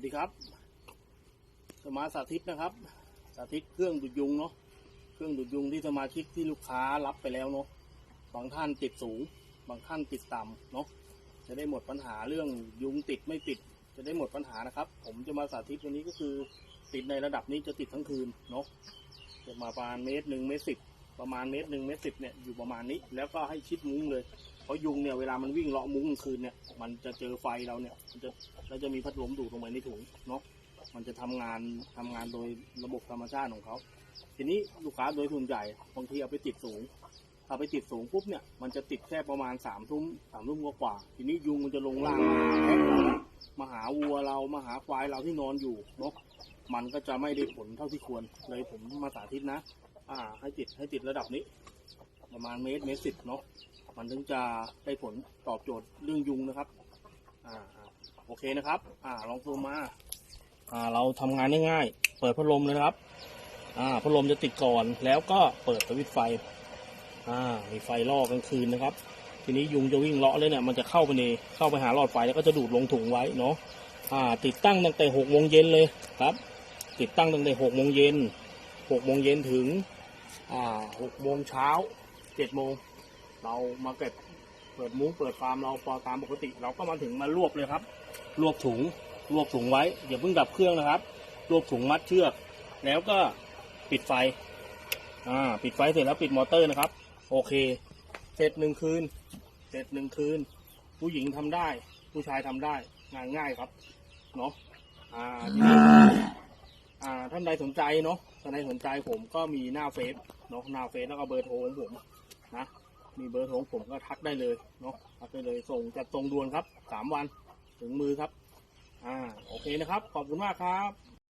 วัสดีครับ สมาสาธิตนะครับ สาธิตเครื่องดูดยุงเนาะ เครื่องดูดยุงที่สมาชิกที่ลูกค้ารับไปแล้วเนาะ บางท่านติดสูง บางท่านติดต่ำเนาะ จะได้หมดปัญหาเรื่องยุงติดไม่ติด จะได้หมดปัญหานะครับ ผมจะมาสาธิตวันนี้ก็คือ ติดในระดับนี้จะติดทั้งคืนเนาะจะมาประมาณเมตรหนึ่งเมตรสิบ ประมาณเมตรหนึ่งเมตรสิบเนี่ยอยู่ประมาณนี้ แล้วก็ให้ชิดมุ้งเลย เพราะยุงเนี่ยเวลามันวิ่งเลาะมุ้งคืนเนี่ยมันจะเจอไฟเราเนี่ยมันจะแล้วจะมีพัดลมดูดลงไปในถุงเนาะมันจะทำงานทำงานโดยระบบธรรมชาติของเขาทีนี้ลูกค้าโดยส่วนใหญ่บางทีเอาไปติดสูงถ้าไปติดสูงปุ๊บเนี่ยมันจะติดแค่ประมาณสามทุ่มสามทุ่มกว่าทีนี้ยุงมันจะลงล่างมาหาวัวเรามาหาควายเราที่นอนอยู่เนาะมันก็จะไม่ได้ผลเท่าที่ควรเลยผมมาสาธิตนะ อ่า ให้ติดให้ติดระดับนี้ ประมาณเมตรเมตรสิบเนาะมันถึงจะได้ผลตอบโจทย์เรื่องยุงนะครับ อ่าโอเคนะครับ อ่าลองซูมมา อ่า เราทำงานง่ายๆเปิดพัดลมเลยนะครับ อ่าพัดลมจะติดก่อนแล้วก็เปิดสวิตช์ไฟ อ่ามีไฟล่อกลางคืนนะครับ ทีนี้ยุงจะวิ่งเลาะเลยเนี่ยมันจะเข้าไปในเข้าไปหาหลอดไฟแล้วก็จะดูดลงถุงไว้เนาะอ่า ติดตั้งตั้งแต่หกโมงเย็นเลยครับ ติดตั้งตั้งแต่หกโมงเย็นหกโมงเย็นถึง หกโมงเช้าเจ็ดโมงเรามาเก็บเปิดมุ้งเปิดฟาร์มเราพอตามปกติ เราก็มาถึงมารวบเลยครับ รวบถุงรวบถุงไว้อย่าเพิ่งดับเครื่องนะครับ รวบถุงมัดเชือก แล้วก็ปิดไฟอ่าปิดไฟเสร็จแล้วปิดมอเตอร์นะครับ โอเค เสร็จหนึ่งคืน เสร็จหนึ่งคืน ผู้หญิงทำได้ ผู้ชายทำได้งานง่ายครับเนาะอ่าานใดสนใจเนาะท่านใดสนใจผมก็มีหน้าเฟซเนาะหน้าเฟซแล้วก็เบอร์โทรของผมนะมีเบอร์โทรของผมก็ทักได้เลยเนาะทักได้เลยส่งจัดส่งด่วนครับสามวันถึงมือครับ อ่าโอเคนะครับ ขอบคุณมากครับ